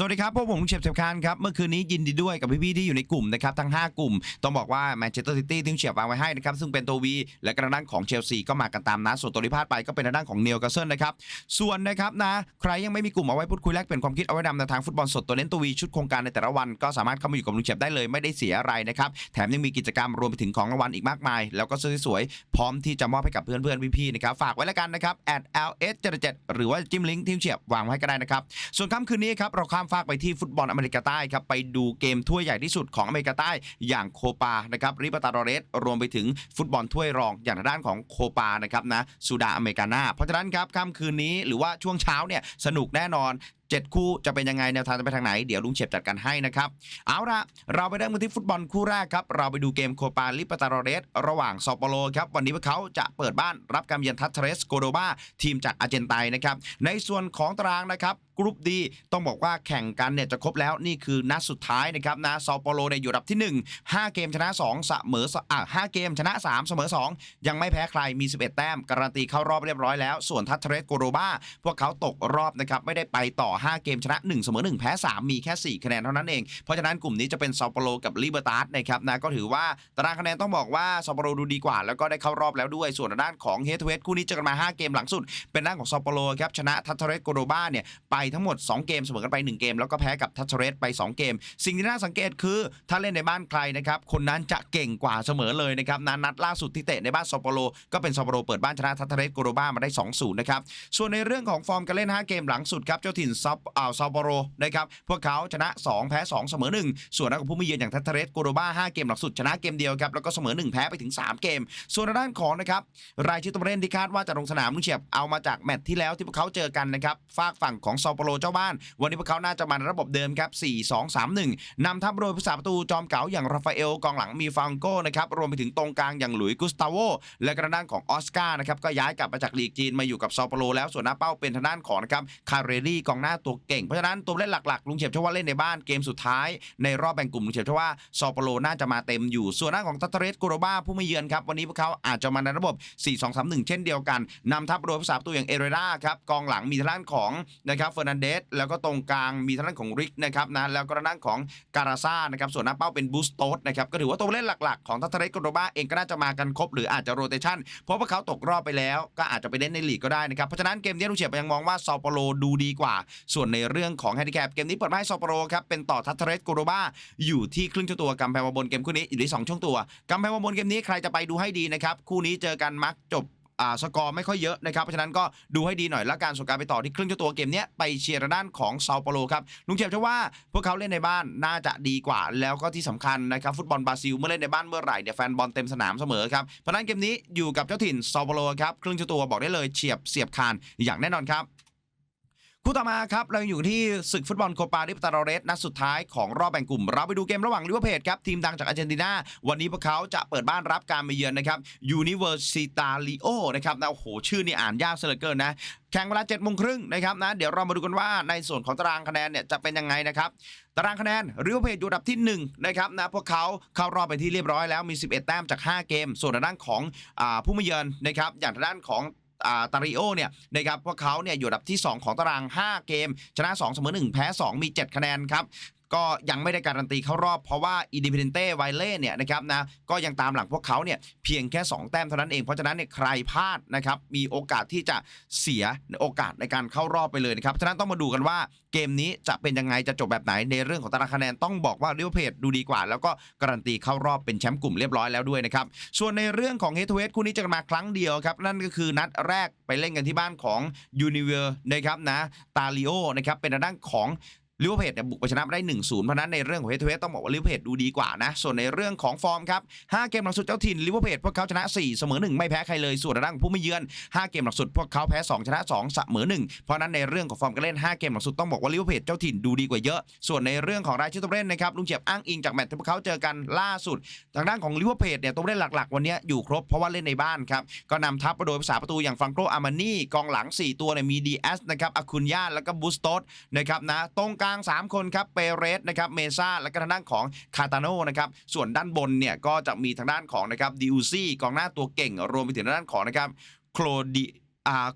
สวัสดีครับพวกผมเฉียบเฉียบคานครับ เมื่อคืนนี้ยินดีด้วยกับพี่ๆที่อยู่ในกลุ่มนะครับทั้ง 5 กลุ่ม ต้องบอกว่าแมนเชสเตอร์ซิตี้ที่เฉียบวางไว้ให้นะครับ ซึ่งเป็นตัววี และกระด้านของเชลซีก็มากันตามนัดส่วนตัวที่พลาดไปก็เป็นทางด้านของเนลกาเซิลนะครับ ส่วนนะครับนะ ใครยังไม่มีกลุ่มเอาไว้พูดคุยแลกเปลี่ยนความคิดเอาไว้นำในทางฟุตบอลสดตัวเน้นตัววีชุดโครงการในแต่ละวันก็สามารถเข้ามาอยู่กับลุงเฉียบได้เลยไม่ได้เสียอะไรนะครับแถมยังมีกิจกรรมรวมไปถึงของรางวัลอีกมากมาย แล้วก็สวยๆพร้อมที่จะมอบให้กับเพื่อนๆพี่ๆนะครับฝากไว้แล้วกันนะครับ @ls 77 หรือว่าจิ้มลิงก์ที่เฉียบวางไว้ก็ได้นะครับส่วนค่ำคืนนี้ครับเราข้ามฟากไปที่ฟุตบอลอเมริกาใต้ครับไปดูเกมถ้วยใหญ่ที่สุดของอเมริกาใต้อย่างโคปานะครับริบตาโรเรสรวมไปถึงฟุตบอลถ้วยรองอย่างด้านของโคปานะครับนะสุดาอเมริกานาเพราะฉะนั้นครับค่ำคืนนี้หรือว่าช่วงเช้าเนี่ยสนุกแน่นอน 7 คู่จะเป็นยังไงแนวทางจะไปทางไหนเดี๋ยวลุงเฉียบจัดการให้นะครับเอาละเราไปเริ่มกันที่ฟุตบอลคู่แรกครับเราไปดูเกมโคปาลิปตาโรเรสระหว่างซอโปโลครับวันนี้พวกเขาจะเปิดบ้านรับการเยือนทัตเทเรสโกโดบาทีมจากอาร์เจนไตนนะครับในส่วนของตารางนะครับกรุ๊ปดีต้องบอกว่าแข่งกันเนี่ยจะครบแล้วนี่คือนัดสุดท้ายนะครับนะซอโปโลเนี่ยอยู่อันดับที่ 1 5 เกมชนะ2เสมอสอะ5เกมชนะ 3 เสมอ 2 ยังไม่แพ้ใครมี 11 แต้ม การันตีเข้ารอบเรียบร้อยแล้ว ส่วนทัตเทเรสโกโดบาพวกเขาตกรอบนะครับไม่ได้ไปต่อ5 เกมชนะ1เสมอ1แพ้3มีแค่ 4 คะแนนเท่านั้นเอง เพราะฉะนั้นกลุ่มนี้จะเป็นซอโปโลกับลิเบอร์ตาสนะครับนะก็ถือว่าตารางคะแนนต้องบอกว่าซอโปโลดูดีกว่า แล้วก็ได้เข้ารอบแล้วด้วยส่วนด้านของเฮทเวสคู่นี้เจอกันมา 5 เกมหลังสุด เป็นด้านของซอโปโลครับชนะทัตเทเรสโกโดบ้าเนี่ยไปทั้งหมด 2 เกมเสมอกันไป 1 เกม แล้วก็แพ้กับทัตเทเรสไป 2 เกม สิ่งที่น่าสังเกตคือถ้าเล่นในบ้านใครนะครับคนนั้นจะเก่งกว่าเสมอเลยนะครับนัดนัดล่าสุดที่เตะในบ้านซอโปโลก็เป็นซอโปโลเปิดบ้านชนะทัตเทเรสโกโดบามาได้2-0นะครับส่วนในเรื่องของฟอร์มการเล่น 5 เกมหลังสุดครับเจ้าถิ่นซบอ่าวซอโปโลนะครับพวกเขาชนะ 2 แพ้ 2 เสมอ 1 ส่วนนักของผู้มาเยือนอย่างทัตเทเรสโกโดบา5เกมหลังสุดชนะเกมเดียวครับแล้วก็เสมอ 1 แพ้ไปถึง 3 เกม ส่วนด้านของนะครับรายชื่อตัวเล่นที่คาดว่าจะลงสนามลุงเฉียบเอามาจากแมตช์ที่แล้วที่พวกเขาเจอกันนะครับฝากฝั่งของซอโปโลเจ้าบ้าน วันนี้พวกเขาน่าจะมาในระบบเดิมครับ4 2 3 1นำทัพโดยผู้สาประตูจอมเก๋าอย่างราฟาเอลกองหลังมีฟังโก้นะครับรวมไปถึงตรงกลางอย่างหลุยส์กุสตาโวและกระด้านของออสการ์นะครับก็ย้ายกลับมาจากลีกจีนมาอยู่กับซอโปโลแล้วส่วนหน้าเป้าเป็นทางด้านของนะครับคาเรลี่กองหน้าตัวเก่ง เพราะฉะนั้นตัวเล่นหลักๆลุงเฉียบเชื่อว่าเล่นในบ้านเกมสุดท้าย ในรอบแบ่งกลุ่มลุงเฉียบเชื่อว่าซอโปโลน่าจะมาเต็มอยู่ ส่วนหน้าของทัตเตเรสโกโรบาผู้มาเยือนครับวันนี้พวกเขาอาจจะมาในระบบ 4-2-3-1 เช่นเดียวกันนำทัพโดยผู้สาประตูอย่างเอเรราครับกองหลังมีทางด้านของนะครับเฟอร์นันเดสแล้วก็ตรงกลางมีทางด้านของริกนะครับนะแล้วก็ทางด้านของการาซ่านะครับส่วนหน้าเป้าเป็นบูสโตสนะครับก็ถือว่าตัวเล่นหลักๆ ของทัตเตเรสโกโรบาเองก็น่าจะมากันครบหรืออาจจะโรเตชันเพราะพว่าเขาตกรอบไปแล้ว ก็อาจจะไปเล่นในลีกก็ได้นะครับเพราะฉะนั้นเกมนี้ลุงเฉียบยังมองว่าซอโปโลดูดีกว่าส่วนในเรื่องของแฮนดิแคปเกมนี้เปิดมาให้ซอโปโลครับเป็นต่อทัตเทเรสโกโรบาอยู่ที่ครึ่งชั่วตัวกำแพงมบนเกมคู่นี้อยู่ที่สองช่วงตัวกำแพงมบนเกมนี้ใครจะไปดูให้ดีนะครับคู่นี้เจอกันมักจบอ่าสกอร์ไม่ค่อยเยอะนะครับ เพราะฉะนั้นก็ดูให้ดีหน่อยและการส่งการไปต่อที่ครึ่งเจ้าตัวเกมเนี้ยไปเชียร์ด้านของเซาเปโลครับ ลุงเฉียบเชื่อว่าพวกเขาเล่นในบ้านน่าจะดีกว่า แล้วก็ที่สำคัญนะครับ ฟุตบอลบราซิลเมื่อเล่นในบ้านเมื่อไหร่เนี่ยแฟนบอลเต็มสนามเสมอครับ เพราะฉะนั้นเกมนี้อยู่กับเจ้าถิ่นเซาเปโลครับครึ่งเจ้าตัวบอกได้เลยเฉียบเสียบคานอย่างแน่นอนครับ คู่ต่อมาครับเราอยู่ที่ศึกฟุตบอลโคปาลิปตาโรเรสนัดสุดท้ายของรอบแบ่งกลุ่ม เราไปดูเกมระหว่างลิเวอร์พูลครับทีมดังจากอาร์เจนตินา วันนี้พวกเขาจะเปิดบ้านรับการมาเยือนนะครับยูนิเวอร์ซิตาลิโอนะครับนะโอ้โห ชื่อนี่อ่านยากเสียเหลือเกินนะแข่งเวลา7จ็ดโมงครึ่งนะครับนะเดี๋ยวเรามาดูกันว่าในส่วนของตารางคะแนนเนี่ยจะเป็นยังไงนะครับตารางคะแนนลิเวอร์พูลอยู่อันดับที่ 1 นะครับนะพวกเขาเข้ารอบไปที่เรียบร้อยแล้วมี 11 แต้มจาก 5 เกม ส่วนทางด้านของอผู้มาเยือนนะครับอย่างทางด้านของ ตาริโอเนี่ยนะครับพวกเขาเนี่ยอยู่อันดับที่ 2 ของตาราง 5 เกม ชนะ2เสมอ1แพ้ 2 มี 7 คะแนนครับ ก็ยังไม่ได้การันตีเข้ารอบเพราะว่าอินดิเพนเต้ไวเล่เนี่ยนะครับนะก็ยังตามหลังพวกเขาเนี่ยเพียงแค่ 2 แต้มเท่านั้นเองเพราะฉะนั้นเนี่ยใครพลาดนะครับมีโอกาสที่จะเสียโอกาสในการเข้ารอบไปเลยนะครับฉะนั้นต้องมาดูกันว่าเกมนี้จะเป็นยังไงจะจบแบบไหนในเรื่องของตารางคะแนนต้องบอกว่าลิเวอร์พูลดูดีกว่า แล้วก็การันตีเข้ารอบเป็นแชมป์กลุ่มเรียบร้อยแล้วด้วยนะครับส่วนในเรื่องของเฮทเวสคู่นี้จะมาครั้งเดียวครับนั่นก็คือนัดแรกไปเล่นกันที่บ้านของยูนิเวอร์นะครับนะตาลิโอนะครับเป็นด้านของ ลิเวอร์พูลเนี่ยบุกไปชนะได้1-0เพราะนั้นในเรื่องของเฮทเวสต้องบอกว่าลิเวอร์พูลดูดีกว่านะ ส่วนในเรื่องของฟอร์มครับ5เกมหลังสุดเจ้าถิ่นลิเวอร์พูลพวกเขาชนะ 4 เสมอ 1 ไม่แพ้ใครเลย ส่วนทางด้านของผู้ไม่เยือน 5 เกมหลังสุดพวกเขาแพ้ 2 ชนะ 2 เสมอ 1 เพราะนั้นในเรื่องของฟอร์มการเล่น 5 เกมหลังสุดต้องบอกว่าลิเวอร์พูลเจ้าถิ่นดูดีกว่าเยอะ ส่วนในเรื่องของรายชื่อตัวเล่นนะครับลุงเฉียบอ้างอิงจากแมตช์ที่พวกเขาเจอกันล่าสุด ทางด้านของลิเวอร์พูลเนี่ยตัวเล่นหลักๆ วันนี้อยู่ครบเพราะว่าเล่นในบ้านครับก็นำทัพโดยภาษาประตูอย่างฟังโกอามานี่กองหลัง 4 ตัวเนี่ยมีดีเอสนะครับอาคุนยาแล้วก็บูสโตสนะครับนะตรงกลาง 3 คนครับเปเรสนะครับเมซ่าและก็ทางด้านของคาตาโนนะครับส่วนด้านบนเนี่ยก็จะมีทางด้านของนะครับดิอูซี่กองหน้าตัวเก่ง รวมไปถึงทางด้านของนะครับโคลดิ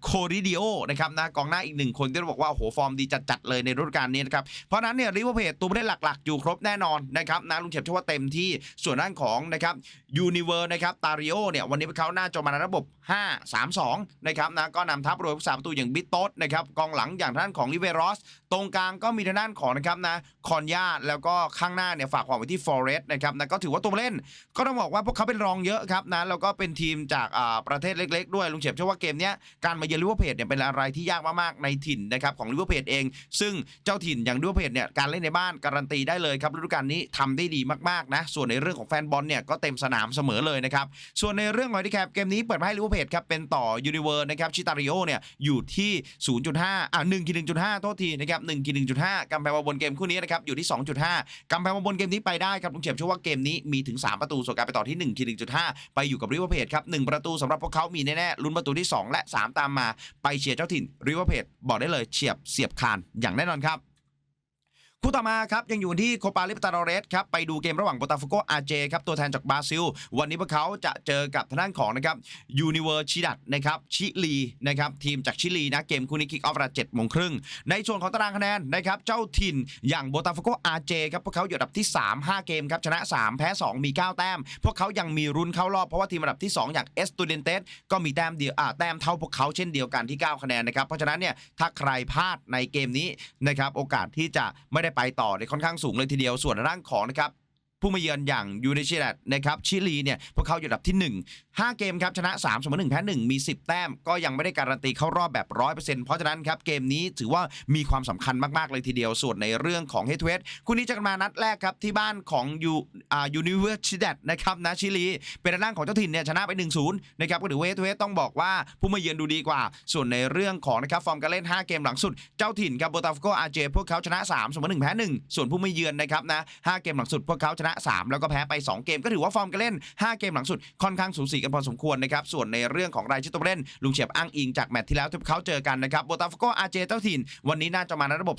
โคริดิโอนะครับนะกองหน้าอีกหนึ่งคนที่เราบอกว่าโหฟอร์มดีจัดๆเลยในฤดูกาลนี้นะครับเพราะนั้นเนี่ยริเวอร์เพจตัวผู้เล่นหลักๆ อยู่ครบแน่นอนนะครับนะลุงเฉยบเชื่อว่าเต็มที่ส่วนด้านของนะครับยูนิเวอร์นะครับตาริโอเนี่ยวันนี้เขาหน่าจะมาในระบบ 5 3 2นะครับนะก็นำทัพโดยผู้สาประตูอย่างบิตโตสนะครับกองหลังอย่างทางด้านของลิเวรอสตรงกลางก็มีทางด้านของนะครับนะคอนยาแล้วก็ข้างหน้าเนี่ยฝากความไว้ที่ฟอเรสต์นะครับนะก็ถือว่าตัวเล่น ก็ต้องบอกว่าพวกเขาเป็นรองเยอะครับนะแล้วก็เป็นทีมจากประเทศเล็ก ๆ ด้วยลุงเฉียบเชื่อว่าเกมเนี้ยการมาเยือนลิเวอร์เพจเนี่ยเป็นอะไรที่ยากมากๆในถิ่นนะครับของลิเวอร์เพจเอง ซึ่งเจ้าถิ่นอย่างลิเวอร์เพจเนี่ยการเล่นในบ้านการันตีได้เลยครับฤดูกาลนี้ทำได้ดีมากๆนะส่วนในเรื่องของแฟนบอลเนี่ยก็เต็มสนามเสมอเลยนะครับส่วนในเรื่องของที่แคปเกมนี้เปิดมาให้ลิเวอร์เพจครับเป็นต่อยูนิเวอร์นะครับชิตาริโอเนี่ยอยู่ที่ 0.5อะ1กิ1.5 โทษทีนะครับ1กิ1.5กำแพงมาบนเกมคู่นี้นะครับอยู่ที่ 2.5กำแพงมาบนเกมนี้ไปได้ครับลุงเฉียบเชื่อว่าเกมนี้มีถึง 3 ประตูส่วนการไปต่อที่1คิ1.5 ไปอยู่กับริเวอร์เพจครับ1ประตูสำหรับพวกเขามีแน่ๆลุ้นประตูที่ 2 และ 3ตามมา ไปเชียร์เจ้าถิ่นริเวอร์เพจบอกได้เลยเฉียบเสียบคานอย่างแน่นอนครับ คู่ต่อมาครับยังอยู่ที่โคปาลิปตาโรเรสครับไปดูเกมระหว่างโบตาฟโกอาเจครับตัวแทนจากบราซิล วันนี้พวกเขาจะเจอกับทางด้านของนะครับยูนิเวอร์ชิดัตนะครับชิลีนะครับทีมจากชิลีนะเกมคู่นี้คิกออฟเวลาเจ็ดโมงครึ่งในส่วนของตารางคะแนนนะครับเจ้าถิ่นอย่างโบตาฟโกอาเจครับพวกเขาอยู่อันดับที่ 3 5 เกมครับชนะ 3 แพ้ 2 มี 9 แต้ม พวกเขายังมีรุนเข้ารอบเพราะว่าทีมอันดับที่ 2 อย่างเอสตูเดนเตสก็มีแต้มเดียวอ่าแต้มเท่าพวกเขาเช่นเดียวกันที่ 9 คะแนนนะครับเพราะฉะนั้นเนี่ยถ้าใครพลาดในเกมนี้นะครับโอกาสที่จะไม่ได้ไปต่อในค่อนข้างสูงเลยทีเดียวส่วนร่างของนะครับผู้มาเยือนอย่างยูเนเชียนะครับชิลีเนี่ยพวกเขาอยู่อันดับที่ 1 5 เกมครับชนะ3เสมอ1แพ้1มี 10 แต้ม ก็ยังไม่ได้การันตีเข้ารอบแบบ 100%เพราะฉะนั้นครับเกมนี้ถือว่ามีความสำคัญมาก ๆ เลยทีเดียวส่วนในเรื่องของเฮทเวสคู่นี้จะกันมานัดแรกครับที่บ้านของยูอ่ายูนิเวอร์ชิเดตนะครับนะชิลีเป็นทางด้านของเจ้าถิ่นเนี่ยชนะไป 1-0นะครับก็ถือว่าเฮทเวสต้องบอกว่าผู้มาเยือนดูดีกว่า ส่วนในเรื่องของนะครับฟอร์มการเล่น 5 เกมหลังสุดเจ้าถิ่นครับโบตาฟโกอาเจพวกเขาชนะ3เสมอ1แพ้1ส่วนผู้มาเยือนนะครับนะ5เกมหลังสุดพวกเขาชนะ 3 แล้วก็แพ้ไป 2 เกมก็ถือว่าฟอร์มการเล่น 5 เกมหลังสุดค่อนข้างสูสีกันพอสมควรนะครับ ส่วนในเรื่องของรายชื่อตัวเล่นลุงเฉียบอ้างอิงจากแมตช์ที่แล้วที่เขาเจอกันนะครับโบตาฟโกอาเจเจ้าถิ่น วันนี้น่าจะมาในระบบ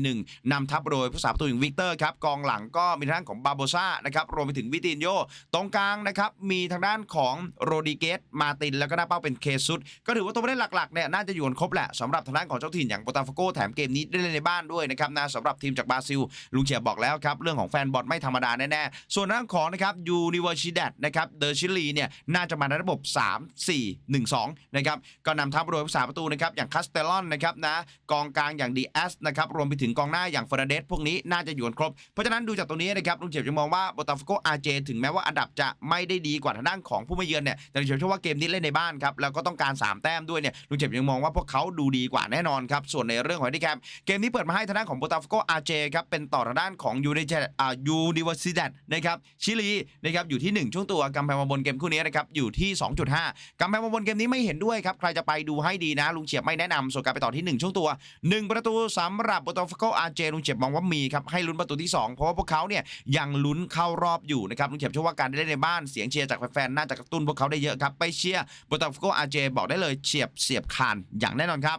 4-1-4-1นำทัพโดยผู้สาประตูอย่างวิกเตอร์ครับกองหลังก็มีทางด้านของบาโบซ่านะครับรวมไปถึงวิตินโยตรงกลางนะครับมีทางด้านของโรดิเกสมาติน แล้วก็หน้าเป้าเป็นเคซุสก็ถือว่าตัวผู้เล่นหลักๆเนี่ยน่าจะอยู่กันครบแหละสำหรับทางด้านของเจ้าถิ่นอย่างโบตาฟโกแถมเกมนี้ได้เล่นในบ้านด้วยนะครับนะสำหรับทีมจากบราซิลลุงเฉียบบอกแล้วครับเรื่องของแฟนบอลไม่ธรรมดาแน่ๆส่วนด้านของนะครับยูนิเวอร์ชิดนะครับเดอร์ชิลีเนี่ยน่าจะมาในระบบ 3 4 1 2 นะครับ ก็นำทัพโดยผู้สาประตูนะครับ อย่างคาสเตลอนนะครับนะ กองกลางอย่างดีแอสนะครับ รวมไปถึงกองหน้าอย่างเฟอร์นันเดสพวกนี้น่าจะอยู่กันครบ เพราะฉะนั้นดูจากตรงนี้นะครับลุงเฉียบจะมองว่าโบตาฟโกอาเจถึงแม้ว่าอันดับจะไม่ได้ดีกว่าทางด้านของผู้มาเยือนเนี่ย แต่ลุงเฉียบเชื่อว่าเกมนี้เล่นในบ้านครับ แล้วก็ต้องการ 3 แต้มด้วยเนี่ย ลุงเฉียบยังมองว่าพวกเขาดูดีกว่าแน่นอนครับ ส่วนในเรื่องของที่แคปเกมนี้เปิดมาให้ทางด้านของโบตาฟโกอาเจครับ เป็นต่อทางด้านของยูนิเจอ่ายูนิเวอร์ซิตี้นะครับ ชิลีนะครับ อยู่ที่ 1 ช่วงตัวกำแพงมาบนเกมคู่นี้นะครับอยู่ที่ 2.5กำแพงมาบนเกมนี้ไม่เห็นด้วยครับ ใครจะไปดูให้ดีนะ ลุงเฉียบไม่แนะนำส่วนการไปต่อที่ 1 ช่วงตัว 1 ประตูสำหรับโบตฟโกอาเจลุงเฉียบมองว่ามีครับให้ลุ้นประตูที่ 2 เพราะว่าพวกเขาเนี่ยยังลุ้นเข้ารอบอยู่นะครับลุงเฉียบเชื่อว่าการได้เล่นในบ้านเสียงเชียร์จากแฟนๆน่าจะกระตุ้นพวกเขาได้เยอะครับไปเชียร์โบตฟโกอาเจบอกได้เลยเฉียบเสียบคานอย่างแน่นอนครับ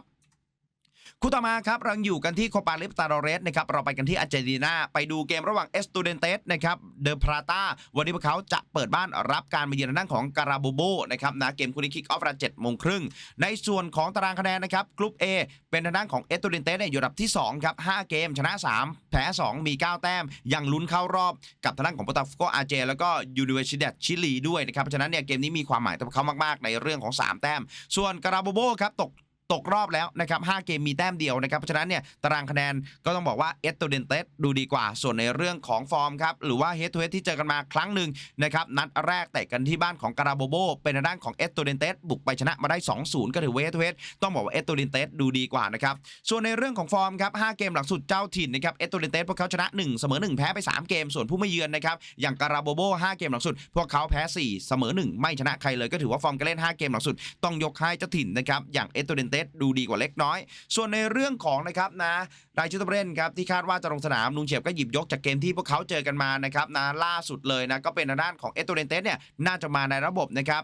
คู่ต่อมาครับเราอยู่กันที่โคปาลิปตาโรเรสนะครับเราไปกันที่อาร์เจนตินาไปดูเกมระหว่างเอสตูเดนเตสนะครับเดอพราตาวันนี้พวกเขาจะเปิดบ้านรับการมาเยือนทางของการาโบโบนะครับนะเกมคู่นี้คิกออฟเวลาเจ็ดโมงครึ่งในส่วนของตารางคะแนนนะครับกลุ่ม A เป็นทางด้านของเอสตูเดนเตสเนี่ยอยู่อันดับที่2ครับ5เกมชนะ 3 แพ้ 2 มี 9 แต้ม ยังลุ้นเข้ารอบกับทางด้านของโปตาฟโกอาเจ แล้วก็ยูนิเวอร์ซิเดตชิลีด้วยนะครับเพราะฉะนั้นเนี่ยเกมนี้มีความหมายต่อเขามากๆ ในเรื่องของ 3 แต้ม ส่วนการาโบโบครับตก ตกรอบแล้วนะครับ5เกมมีแต้มเดียวนะครับเพราะฉะนั้นเนี่ยตารางคะแนนก็ต้องบอกว่าเอสโตเดนเตสดูดีกว่า ส่วนในเรื่องของฟอร์มครับหรือว่าเฮดทูเฮดที่เจอกันมาครั้งหนึ่งนะครับนัดแรกเตะกันที่บ้านของการาโบโบเป็นทางด้านของเอสโตเดนเตสบุกไปชนะมาได้ 2-0 ก็ถือว่าเฮดทูเฮดต้องบอกว่าเอสโตเดนเตสดูดีกว่านะครับส่วนในเรื่องของฟอร์มครับ5เกมหลังสุดเจ้าถิ่นนะครับเอสโตเดนเตสพวกเขาชนะ 1 เสมอ 1 แพ้ไป 3 เกม ส่วนผู้ไม่เยือนนะครับอย่างการาโบโบ5เกมหลังสุด พวกเขาแพ้ 4 เสมอ 1 ไม่ชนะใครเลยก็ถือว่าฟอร์มการเล่น 5 เกมหลังสุดต้องยกให้เจ้าถิ่นนะครับอย่างเอสโตเดนเตตดูดีกว่าเล็กน้อย ส่วนในเรื่องของนะครับนะรายชื่อตัวเล่นครับที่คาดว่าจะลงสนามลุงเฉียบก็หยิบยกจากเกมที่พวกเขาเจอกันมานะครับนะล่าสุดเลยนะก็เป็นทางด้านของเอสโตเรนเตสเนี่ยน่าจะมาในระบบนะครับ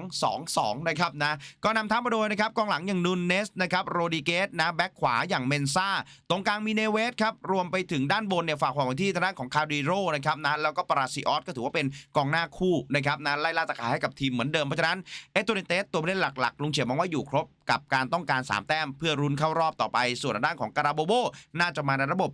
4-2-2-2 นะครับนะก็นำทัพมาโดยนะครับกองหลังอย่างนูนเนสนะครับโรดิเกสนะแบ็คขวาอย่างเมนซ่าตรงกลางมีเนเวสครับรวมไปถึงด้านบนเนี่ยฝากความหวังที่ทางด้านของคาร์ดิโรนะครับนะแล้วก็ปราซิออสก็ถือว่าเป็นกองหน้าคู่นะครับนะไล่ล่าตะขาให้กับทีมเหมือนเดิมเพราะฉะนั้นเอสโตเรนเตสตัวเล่นหลักๆ ลุงเฉียบมองว่าอยู่ครบ กับการต้องการ 3 แต้มเพื่อรุนเข้ารอบต่อไป ส่วนด้านของการาโบโบ น่าจะมาในระบบ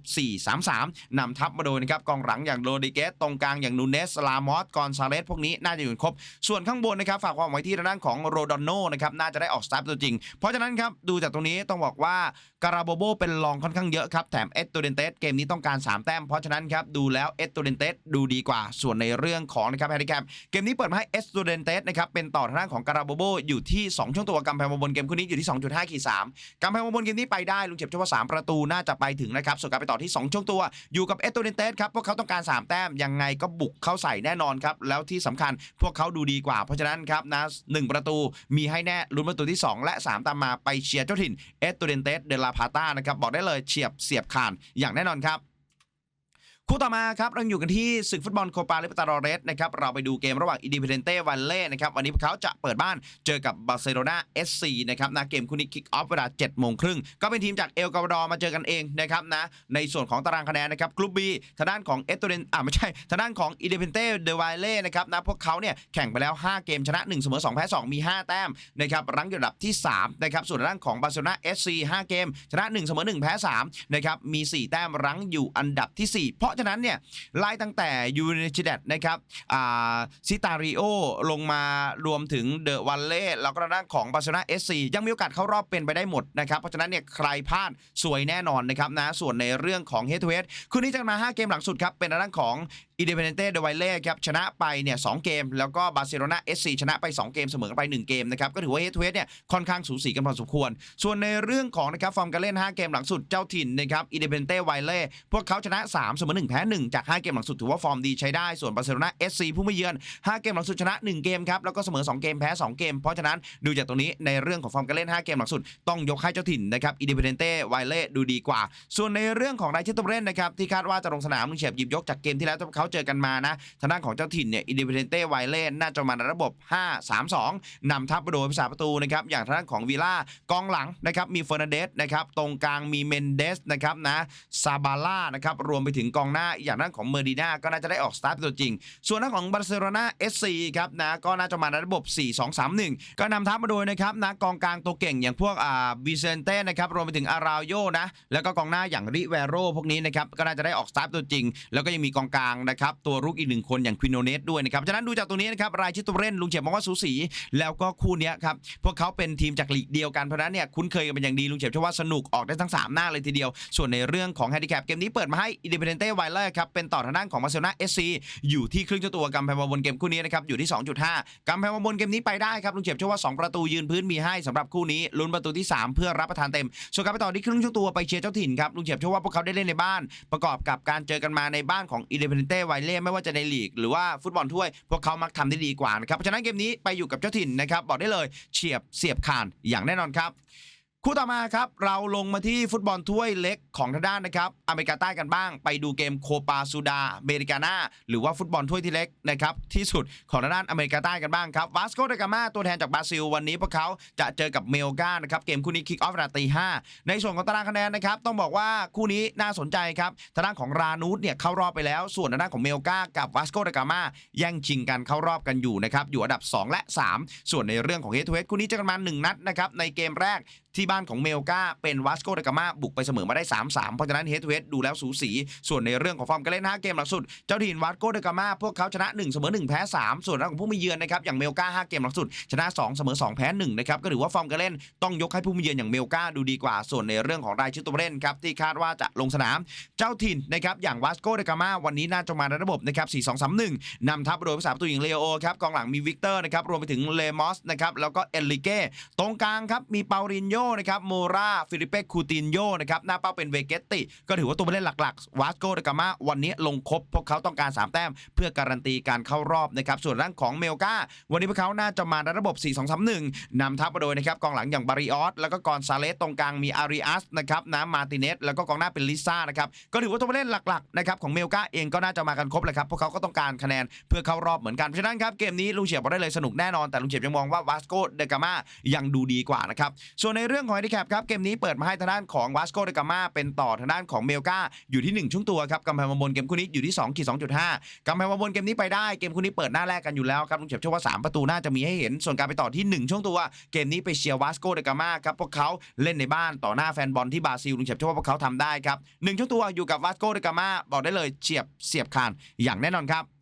4-3-3 นำทัพมาโดยนะครับกองหลังอย่างโรดิเกสตรงกลางอย่างนูเนสลามอสกอนซาเลสพวกนี้น่าจะอยู่ครบ ส่วนข้างบนนะครับฝากความไว้ที่ด้านของโรดอนโนนะครับน่าจะได้ออกสตาร์ทตัวจริง เพราะฉะนั้นครับดูจากตรงนี้ต้องบอกว่าการาโบโบเป็นรองค่อนข้างเยอะครับแถมเอสโตเดนเตสเกมนี้ต้องการ 3 แต้มเพราะฉะนั้นครับดูแล้วเอสโตเดนเตสดูดีกว่า ส่วนในเรื่องของนะครับแฮนดิแคปเกมนี้เปิดมาให้เอสโตเดนเตสนะครับเป็นต่อทางด้านของการาโบโบอยู่ที่ 2 ช่วงตัวกำแพงบนเกมคู่นี้อยู่ที่ 2.5ขีด3กำแพงบนเกมนี้ไปได้ลุงเจ็บเฉพาะ3ประตูน่าจะไปถึงนะครับส่วนการไปต่อที่ 2 ช่วงตัว อยู่กับเอสโตเนเตสครับพวกเขาต้องการ 3 แต้มยังไงก็บุกเข้าใส่แน่นอนครับแล้วที่สำคัญพวกเขาดูดีกว่า เพราะฉะนั้นครับนะหนึ่งประตูมีให้แน่ลุ้นประตูที่ 2 และ 3 ตามมาไปเชียร์เจ้าถิ่นเอสโตเนเตสเดลาพาตานะครับบอกได้เลยเฉียบเสียบคานอย่างแน่นอนครับ คู่ต่อมาครับเราอยู่กันที่ศึกฟุตบอลโคปาลิปตาโรเรสนะครับเราไปดูเกมระหว่างอินดิเพเดนเต้วันเล่นะครับวันนี้พวกเขาจะเปิดบ้านเจอกับบาร์เซโลนาเอสซีนะครับนะเกมคู่นี้คิกออฟเวลา7โมงครึ่งก็เป็นทีมจากเอลกาวาดอร์มาเจอกันเองนะครับนะในส่วนของตารางคะแนนนะครับกลุ่มบีทางด้านของเอสโตเรนอ่าไม่ใช่ทางด้านของอินดิเพเดนเต้เดวาเล่นะครับนะพวกเขาเนี่ยแข่งไปแล้ว 5 เกมชนะ1เสมอ2แพ้2มี 5 แต้มนะครับรั้งอยู่อันดับที่3นะครับส่วนด้านของบาร์เซโลนาเอสซี5เกมชนะ1เสมอ1แพ้3นะครับมี 4 แต้มรั้งอยู่อันดับที่ 4 เพราะะฉะนั้นเนี่ยไล่ตั้งแต่ยูเนชเดตนะครับอ่าซิตาริโอลงมารวมถึงเดอะวันเล่แล้วก็ด้านของบาร์เซโลนาเอสซียังมีโอกาสเข้ารอบเป็นไปได้หมดนะครับเพราะฉะนั้นเนี่ยใครพลาดสวยแน่นอนนะครับนะส่วนในเรื่องของเฮด o ูเฮดคืนนี้จะมา 5 เกมหลังสุดครับเป็นด้านของอินเด e เ d นเต้เดวายเล่ครับชนะไปเนี่ยสเกม แล้วก็บาร์เซโลนาเอสซีชนะไป 2 เกมเสมอกันไป 1 เกมนะครับ ก็ถือว่าเฮด o ูเฮดเนี่ยค่อนข้างสูสีกันพอสมควร ส่วนในเรื่องของนะครับฟอร์มการเล่น 5 เกมหลังสุดเจ้าถิ่นนะครับอินเด e เ d นเต้ไวเล่พวกเขาชนะ 3 เสมอ1แพ้ 1 จาก 5 เกมหลังสุดถือว่าฟอร์มดีใช้ได้ส่วนบาร์เซโลนาเอสซีผู้ไม่เยือน 5 เกมหลังสุดชนะ 1 เกมครับแล้วก็เสมอ 2 เกมแพ้ 2 เกม เพราะฉะนั้นดูจากตรงนี้ในเรื่องของฟอร์มการเล่น 5 เกมหลังสุดต้องยกให้เจ้าถิ่นนะครับอินเด e เ d นเต้ไวเล่ดูดีกว่า ส่วนในเรื่องของรายชื่อตัวเล่นนะครับที่คาดว่าจะลงสนามลุงเฉียบหยิบยกจากเกมที่แล้วที่เขาเจอกันมานะทางด้านของเจ้าถิ่นเนี่ยอินเด e เ d นเต้ไวเล่น่าจะมาในระบบ 5-3-2 นำทัพมาโดยภาษาประตูนะครับอย่างทางด้านของวีล่ากองหลังนะครับมีเฟอร์นันเดสนะครับตรงกลางมีเมนเดสนะครับนะซาบาล่านะครับรวมไปถึงกองหน้าอย่างด้านของเมอร์ดีนาก็น่าจะได้ออกสตาร์ทเป็นตัวจริง ส่วนด้านของบาร์เซโลนาเอสซีครับนะก็น่าจะมาในระบบ 4-2-3-1 ก็นำทัพมาโดยนะครับนะกองกลางตัวเก่งอย่างพวกอ่าวิเซนเต้นะครับรวมไปถึงอาราวโยนะแล้วก็กองหน้าอย่างริเวโรพวกนี้นะครับก็น่าจะได้ออกสตาร์ทตัวจริง แล้วก็ยังมีกองกลางนะครับตัวรุกอีกหนึ่งคนอย่างควินโนเนสด้วยนะครับฉะนั้นดูจากตรงนี้นะครับรายชื่อตัวเล่นลุงเฉียบมองว่าสูสี แล้วก็คู่นี้ครับพวกเขาเป็นทีมจากลีกเดียวกันเพราะนั้นเนี่ยคุ้นเคยกันเป็นอย่างดีลุงเฉียบเชื่อว่าสนุกออกได้ทั้ง 3 หน้าเลยทีเดียว ส่วนในเรื่องของแฮนดิแคปเกมนี้เปิดมาให้อินดิเพเดนเต้ไวเลอร์ครับเป็นต่อทางด้านของบาเซลนาเอสซีอยู่ที่ครึ่งเจ้าตัวกำแพงบนเกมคู่นี้นะครับอยู่ที่ 2.5กำแพงบนเกมนี้ไปได้ครับลุงเฉียบเชื่อว่า 2 ประตูยืนพื้นมีให้สำหรับคู่นี้ลุ้นประตูที่ 3 เพื่อรับประทานเต็มส่วนการไปต่อที่ครึ่งเจ้าตัวไปเชียร์เจ้าถิ่นครับลุงเฉียบเชื่อว่าพวกเขาได้เล่นในบ้าน ประกอบกับการเจอกันมาในบ้านของอินดิเพเดนเต้ไวเล่ไม่ว่าจะในลีก หรือว่าฟุตบอลถ้วย พวกเขามักทำได้ดีกว่านะครับเพราะฉะนั้นเกมนี้ไปอยู่กับเจ้าถิ่นนะครับบอกได้เลยเฉียบเสียบขานอย่างแน่นอนครับ คู่ต่อมาครับ เราลงมาที่ฟุตบอลถ้วยเล็กของทางด้านนะครับ อเมริกาใต้กันบ้าง ไปดูเกมโคปาซูดาเมริกานาหรือว่าฟุตบอลถ้วยที่เล็กนะครับที่สุดของทางด้านอเมริกาใต้กันบ้างครับวาสโกเดกามาตัวแทนจากบราซิลวันนี้พวกเขาจะเจอกับเมลกานะครับเกมคู่นี้คิกออฟเวลาตีห้าในส่วนของตารางคะแนนนะครับต้องบอกว่าคู่นี้น่าสนใจครับทางด้านของรานูสเนี่ยเข้ารอบไปแล้ว ส่วนทางด้านของเมลกากับวาสโกเดกามาแย่งชิงกันเข้ารอบกันอยู่นะครับอยู่อันดับ 2 และ 3 ส่วนในเรื่องของเฮทเฮดคู่นี้เจอกันมาหนึ่งนัดนะครับในเกมแรก ที่บ้านของเมลกาเป็นวาสโกเดกามาบุกไปเสมอมาได้ 3-3 เพราะฉะนั้นเฮดทูเฮดดูแล้วสูสี ส่วนในเรื่องของฟอร์มการเล่น 5 เกมหลังสุด เจ้าถิ่นวาสโกเดกามาพวกเขาชนะ 1 เสมอ 1 แพ้ 3 ส่วนของผู้มีเยือนนะครับอย่างเมลกา5 เกมหลังสุด ชนะ 2 เสมอ 2 แพ้ 1 นะครับก็ถือว่าฟอร์มการเล่นต้องยกให้ผู้มีเยือนอย่างเมลกาดูดีกว่า ส่วนในเรื่องของรายชื่อตัวเล่นครับที่คาดว่าจะลงสนาม เจ้าถิ่นนะครับอย่างวาสโกเดกามาวันนี้น่าจะมาในระบบนะครับ4-2-3-1นำทัพโดยภาษาประตูอย่างเลโอครับกองหลังมีวิกเตอร์นะครับรวมไปถึงเลมอสนะครับแล้วก็เอลิเก้ตรงกลางครับมีเปารินโยนะครับโมราฟิลิเปคูตินโยนะครับหน้าเป้าเป็นเวเกตติ ก็ถือว่าตัวผู้เล่นหลักๆวาสโกเดกามาวันนี้ลงครบพวกเขาต้องการ 3 แต้ม เพื่อการันตีการเข้ารอบนะครับส่วนร่างของเมลกาวันนี้พวกเขาน่าจะมาในระบบ 4-2-3-1นำทัพมาโดยนะครับกองหลังอย่างบาริออสแล้วก็กอนซาเลสตรงกลางมีอาริอัสนะครับน้ำมาติเนสแล้วก็กองหน้าเป็นลิซ่านะครับก็ถือว่าตัวผู้เล่นหลักๆนะครับของเมลกาเองก็น่าจะมากันครบเลยครับพวกเขาก็ต้องการคะแนนเพื่อเข้ารอบเหมือนกันเพราะฉะนั้นครับเกมนี้ลุงเฉียบบอกได้เลยสนุกแน่นอนแต่ลุงเฉียบยังมองว่าวาสโกเดกามายังดูดีกว่านะครับส่วนในเรื่องของไฮดิแคปครับเกมนี้เปิดมาให้ทางด้านของวาสโกเดกามาเป็นต่อทางด้านของเมลกาอยู่ที่ 1 ช่วงตัวครับกำแพงมาบนเกมคู่นี้อยู่ที่2ขีด2.5กำแพงมาบนเกมนี้ไปได้เกมคู่นี้เปิดหน้าแรกกันอยู่แล้วครับลุงเฉียบเชื่อว่า 3 ประตูน่าจะมีให้เห็นส่วนการไปต่อที่ 1 ช่วงตัว เกมนี้ไปเชียร์วาสโกเดกามาครับพวกเขาเล่นในบ้านต่อหน้าแฟนบอลที่บราซิลลุงเฉียบเชื่อว่าพวกเขาทำได้ครับหนึ่งช่วงตัวอยู่กับวาสโกเดกามาบอกได้เลยเฉียบเสียบคานอย่างแน่นอนครับ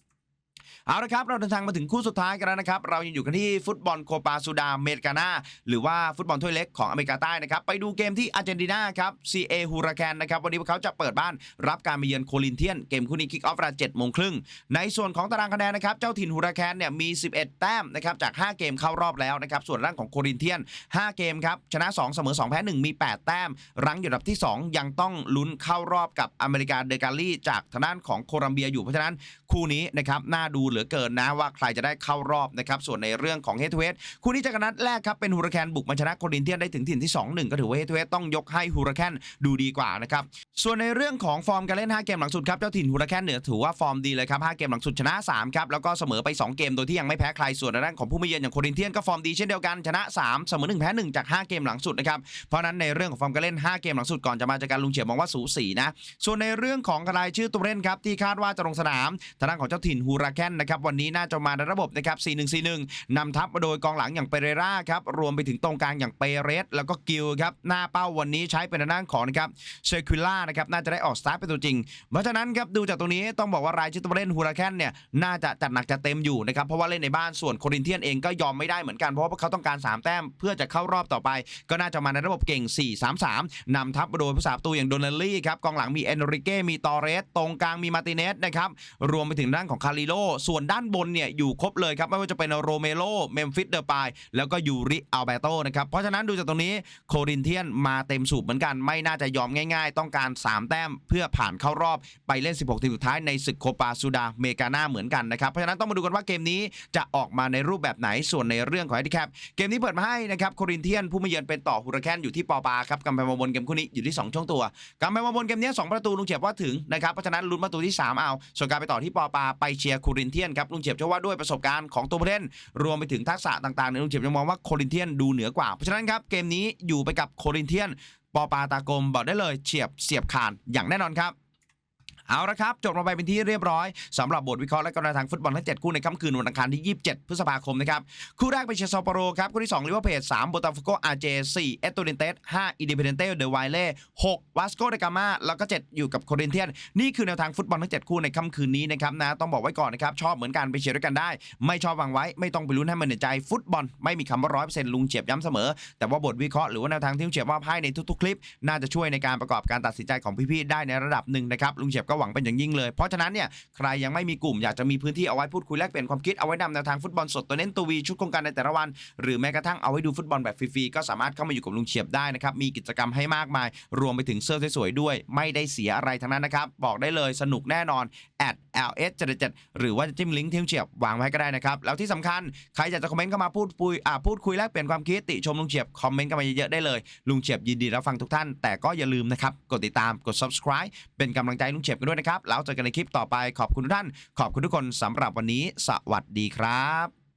เอาละครับเราเดินทางมาถึงคู่สุดท้ายกันแล้วนะครับเรายังอยู่กันที่ฟุตบอลโคปาซูดาเมริกานาหรือว่าฟุตบอลถ้วยเล็กของอเมริกาใต้นะครับไปดูเกมที่อาร์เจนตินาครับ CA ฮูราแคนนะครับวันนี้พวกเขาจะเปิดบ้านรับการมาเยือนโคลินเทียนเกมคู่นี้คิกออฟเวลา7โมงครึ่งในส่วนของตารางคะแนนนะครับเจ้าถิ่นฮูราแคนเนี่ยมี 11 แต้มนะครับจาก 5 เกมเข้ารอบแล้วนะครับส่วนร่างของโคลินเทียน 5 เกมครับชนะ 2 เสมอ 2 แพ้ 1 มี 8 แต้ม รั้งอยู่อันดับที่ 2 ยังต้องลุ้นเข้ารอบกับอเมริกาเดกาลีจากทางด้านของโคลัมเบียอยู่เพราะฉะนั้นคู่นี้นะครับน่าดูเหลือเกินนะว่าใครจะได้เข้ารอบนะครับส่วนในเรื่องของเฮทูเ a คู่นี้จากกันนัดแรกครับเป็นฮูราแคนบุกมาชนะโคลินเทียนได้ถึงถิ่นที่ 2-1 ก็ถือว่าเฮทูเ a ต้องยกให้ฮูราแคนดูดีกว่านะครับส่วนในเรื่องของฟอร์มการเล่น 5 เกมหลังสุดครับเจ้าถิ่นฮูราแคนเหนือถือว่าฟอร์มดีเลยครับ5เกมหลังสุดชนะ3ครับแล้วก็เสมอไป 2 เกมโดยที่ยังไม่แพ้ใครส่วนในด้านของผู้มาเยือนอย่างโคลินเทียนก็ฟอร์มดีเช่นเดียวกันชนะ3เสมอ1แพ้1จาก 5 เกมหลังสุดนะครับเพราะนั้นในเรื่องของฟอร์มการเล่น 5 เกมหลังสุดก่อนจะมาจากการลุงเฉียบมองว่าสูสีนะส่วนในเรื่องของรายชื่อตัวเล่นครับที่คาดว่าจะลงสนามทางด้านของเจ้าถิ่นฮูราแคนนะครับวันนี้น่าจะมาในระบบนะครับ 4-1-4-1นำทัพมาโดยกองหลังอย่างเปเรราครับรวมไปถึงตรงกลางอย่างเปเรสแล้วก็กิลครับหน้าเป้าวันนี้ใช้เป็นทางด้านของนะครับเซคิล่านะครับน่าจะได้ออกสตาร์ทเป็นตัวจริง เพราะฉะนั้นครับดูจากตรงนี้ต้องบอกว่ารายชื่อตัวเล่นฮูราแคนเนี่ยน่าจะจัดหนักจัดเต็มอยู่นะครับเพราะว่าเล่นในบ้านส่วนโครินเทียนเองก็ยอมไม่ได้เหมือนกันเพราะว่าเขาต้องการ 3 แต้มเพื่อจะเข้ารอบต่อไป ก็น่าจะมาในระบบเก่ง 4-3-3นำทัพมาโดยผู้สาประตูอย่างโดนัลลี่ครับกองหลังมีเอนริเก้มีตอเรสตรงกลางมีมาติเนสนะครับรวมไปถึงด้านของคาริโลส่วนด้านบนเนี่ยอยู่ครบเลยครับ ไม่ว่าจะเป็นโรเมโลเมมฟิสเดอร์ปายแล้วก็ยูริอัลเบโตนะครับ เพราะฉะนั้นดูจากตรงนี้โครินเทียนมาเต็มสูบเหมือนกันไม่น่าจะยอมง่าย ๆ ต้องการ 3 แต้มเพื่อผ่านเข้ารอบไปเล่น 16 ทีมสุดท้ายในศึกโคปาซูดาเมกาน่าเหมือนกันนะครับ เพราะฉะนั้นต้องมาดูกันว่าเกมนี้จะออกมาในรูปแบบไหนส่วนในเรื่องของไอ d แคปเกมนี้เปิดมาให้นะครับโครินเทียนผู้มาเยือนเป็นต่อฮูราแคนอยู่ที่ปอปาครับกำแพงมาบนเกมคู่นี้อยู่ที่ 2 ช่วงตัวกำแพงมาบนเกมนี้2ประตูลุงเฉียบว่าถึงนะครับเพราะฉะนั้นลุ้นประตูที่ 3 เอาส่วนการไปต่อที่ปอปาไปเชียร์โครินเทียนครับลุงเฉียบเชื่อว่าด้วยประสบการณ์ของตัวผู้เล่น รวมไปถึงทักษะต่างๆในยลุงเฉียบยังมองว่าโครินเทียนดูเหนือกว่า เพราะฉะนั้นครับเกมนี้อยู่ไปกับโครินเทียนปอปาตากลมบอกได้เลยเฉียบเสียบขานอย่างแน่นอนครับ เอาละครับจบลงไปเป็นที่เรียบร้อยสำหรับบทวิเคราะห์และกรณีทางฟุตบอลทั้ง7คู่ในค่ำคืนวันอังคารที่ 27 พฤษภาคมนะครับคู่แรกเป็นเชซอปโรครับคู่ที่2ลิเวอร์เพจ3โบตาฟโกอาร์เจ4เอตโตเรนเตส5อินดิเพเดนเตเดอไวเล่6วาสโกเดกามาแล้วก็ 7 อยู่กับโครินเทียน นี่คือแนวทางฟุตบอลทั้ง7คู่ในค่ำคืนนี้นะครับนะต้องบอกไว้ก่อนนะครับชอบเหมือนกันไปเชียร์ด้วยกันได้ ไม่ชอบวางไว้ไม่ต้องไปลุ้นให้มันเหนื่อยใจฟุตบอลไม่มีคำว่าร้อยเปอร์เซ็นต์ลุงเฉียบย้ำเสมอ แต่ว่าบทวิเคราะห์หรือว่าแนวทางที่ลุงเฉียบว่าให้ในทุกๆ คลิป น่าจะช่วยในการประกอบการตัดสินใจของพี่ๆได้ในระดับหนึ่งนะครับลุงเฉียบก็หวังเป็นอย่างยิ่งเลย เพราะฉะนั้นเนี่ยใครยังไม่มีกลุ่มอยากจะมีพื้นที่เอาไว้พูดคุยแลกเปลี่ยนความคิดเอาไว้นำแนวทางฟุตบอลสดตัวเน้นตัววีชุดโครงการในแต่ละวัน หรือแม้กระทั่งเอาไว้ดูฟุตบอลแบบฟรีๆก็สามารถเข้ามาอยู่กับลุงเฉียบได้นะครับมีกิจกรรมให้มากมาย รวมไปถึงเสื้อสวยๆด้วย ไม่ได้เสียอะไรทั้งนั้นนะครับบอกได้เลยสนุกแน่นอน at ls 77หรือว่าจะจิ้มลิงก์ที่ลุงเฉียบวางไว้ก็ได้นะครับแล้วที่สำคัญใครอยากจะคอมเมนต์เข้ามาพูดคุยอ่าพูดคุยแลกเปลี่ยนความคิดติชมลุงเฉียบคอมเมนต์กันมาเยอะๆได้เลยลุงเฉียบยินดีรับฟังทุกท่าน แต่ก็อย่าลืมนะครับกดติดตามกด subscribe เป็นกำลังใจลุงเฉียบกันด้วยนะครับแล้วเจอกันในคลิปต่อไปขอบคุณทุกท่าน ขอบคุณทุกคนสำหรับวันนี้ สวัสดีครับ